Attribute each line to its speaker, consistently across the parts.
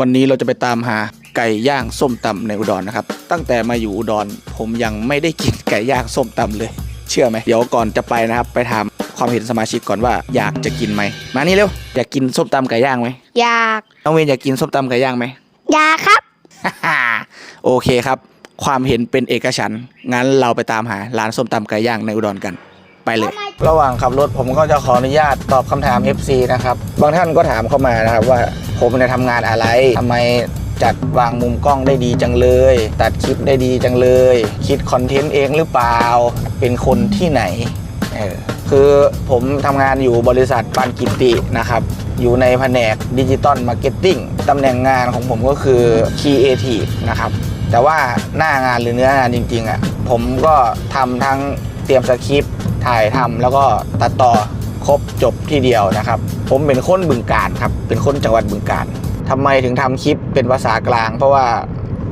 Speaker 1: วันนี้เราจะไปตามหาไก่ย่างส้มตำในอุดรนะครับ ตั้งแต่มาอยู่อุดรผมยังไม่ได้กินไก่ย่างส้มตำเลย เชื่อไหมเดี๋ยวก่อนจะไปนะครับ ไปถามความเห็นสมาชิกก่อนว่าอยากจะกินไหมมานี่เร็วอยากกินส้มตำไก่ย่างไหม
Speaker 2: อยาก
Speaker 1: น้องเวนอยากกินส้มตำไก่ย่างไหม
Speaker 2: อยากครับ
Speaker 1: โอเคครับ ความเห็นเป็นเอกฉันท์งั้นเราไปตามหาร้านส้มตำไก่ย่างในอุดรกันไปเลย ระหว่างขับรถผมก็จะขออนุญาตตอบคำถาม FC นะครับบางท่านก็ถามเข้ามานะครับว่า ผมเนี่ยทำงานอะไรทำไมจัดวางมุมกล้องได้ดีจังเลย ตัดคลิปได้ดีจังเลย คิดคอนเทนต์เองหรือเปล่า เป็นคนที่ไหนเออคือผมทำงานอยู่บริษัทปานกิตินะครับ อยู่ในแผนกดิจิตอลมาร์เก็ตติ้งตำแหน่งงานของผมก็คือ Creative นะครับ แต่ว่าหน้างานหรือเนื้องานจริงๆอะผมก็ทำทั้งเตรียมสคริปต์ถ่ายทำแล้วก็ตัดต่อ ครบจบที่เดียวนะครับ ผมเป็นคนบึงการครับ เป็นคนจังหวัดบึงการทำไมถึงทำคลิปเป็นภาษากลาง เพราะว่า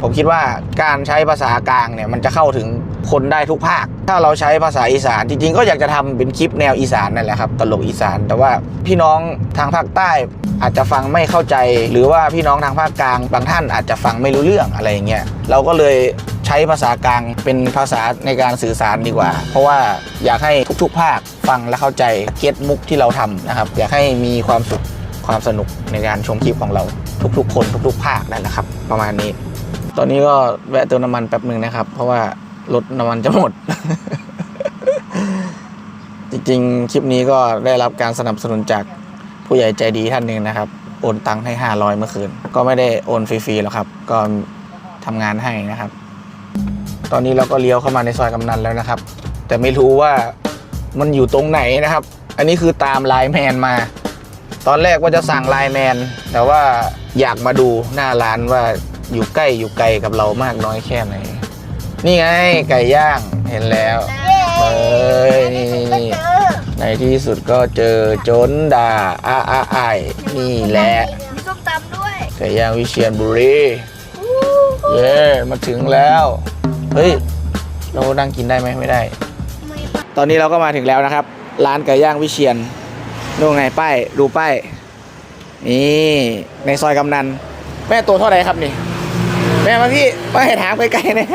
Speaker 1: ผมคิดว่าการใช้ภาษากลางเนี่ยมันจะเข้าถึงคนได้ทุกภาค ถ้าเราใช้ภาษาอีสานจริงๆ ก็อยากจะทำเป็นคลิปแนวอีสานนั่นแหละครับตลกอีสาน แต่ว่าพี่น้องทางภาคใต้อาจจะฟังไม่เข้าใจ หรือว่าพี่น้องทางภาคกลางบางท่านอาจจะฟังไม่รู้เรื่องอะไรอย่างเงี้ยเราก็เลย ใช้ภาษากลางเป็นภาษาในการสื่อสารดีกว่า เพราะว่าอยากให้ทุกๆ ภาคฟังและเข้าใจเก็ตมุกที่เราทำนะครับ อยากให้มีความสุขความสนุกในการชมคลิปของเราทุกๆ คนทุกๆ ภาคนั่นแหละครับ ประมาณนี้ ตอนนี้ก็แวะเติมน้ำมันแป๊บหนึ่งนะครับ เพราะว่ารถน้ำมันจะหมด จริงๆ คลิปนี้ก็ได้รับการสนับสนุนจากผู้ใหญ่ใจดีท่านหนึ่งนะครับ โอนตังค์ให้ 500 เมื่อคืน ก็ไม่ได้โอนฟรีๆหรอกครับ ก็ทำงานให้นะครับ ตอนนี้เราก็เลี้ยวเข้ามาในซอยกำนันแล้วนะครับ แต่ไม่รู้ว่ามันอยู่ตรงไหนนะครับ อันนี้คือตามไลน์แมนมา ตอนแรกว่าจะสั่งไลน์แมน แต่ว่าอยากมาดูหน้าร้านว่าอยู่ใกล้อยู่ไกลกับเรามากน้อยแค่ไหน นี่ไงไก่ย่างเห็นแล้วเอ้ยนี่นี่นี่ในที่สุดก็เจอจนด่าอาอาไอายนี่แหละ
Speaker 2: มีส้มตำด้วย
Speaker 1: ไก่ย่างวิเชียนบุรี เย้มาถึงแล้ว เฮ้ย เรานั่งกินได้ไหมไม่ได้ ตอนนี้เราก็มาถึงแล้วนะครับ ร้านไก่ย่างวิเชียนดูไงป้ายดูป้ายนี่ในซอยกำนัน แม่ตัวเท่าไหร่ครับนี่ แม่มาพี่มาให้ถามใกล้ๆเนี่ย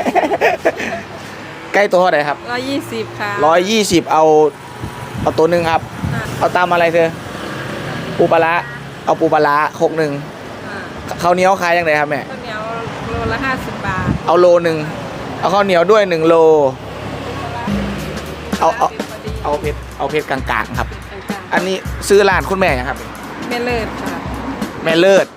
Speaker 1: ใกล้ตัวเท่าไหร่ครับ
Speaker 3: ร้อยยี่สิบค่ะ
Speaker 1: ร้อยยี่สิบเอาเอาตัวหนึ่งครับ
Speaker 3: อ่า
Speaker 1: เอาตามอะไรเธอปูปลาร้าเอาปูปลาร้าโคกหนึ่ง
Speaker 3: อ่า
Speaker 1: ข้าวเหนียวขายยังไงครับแม่
Speaker 3: ข้าวเหนียวโลละห้าสิบบาท
Speaker 1: เอาโลหนึ่ง เอาข้าวเหนียวด้วยหนึ่งโล เอาเอา
Speaker 3: พอดี
Speaker 1: เอาเพชรเอาเพชรกลางๆครับ
Speaker 3: ต่าง
Speaker 1: อันนี้ซื้อร้านคุณแม่ยังครับ
Speaker 3: ๆไม่เลิศค่ะ
Speaker 1: แม่เลิศ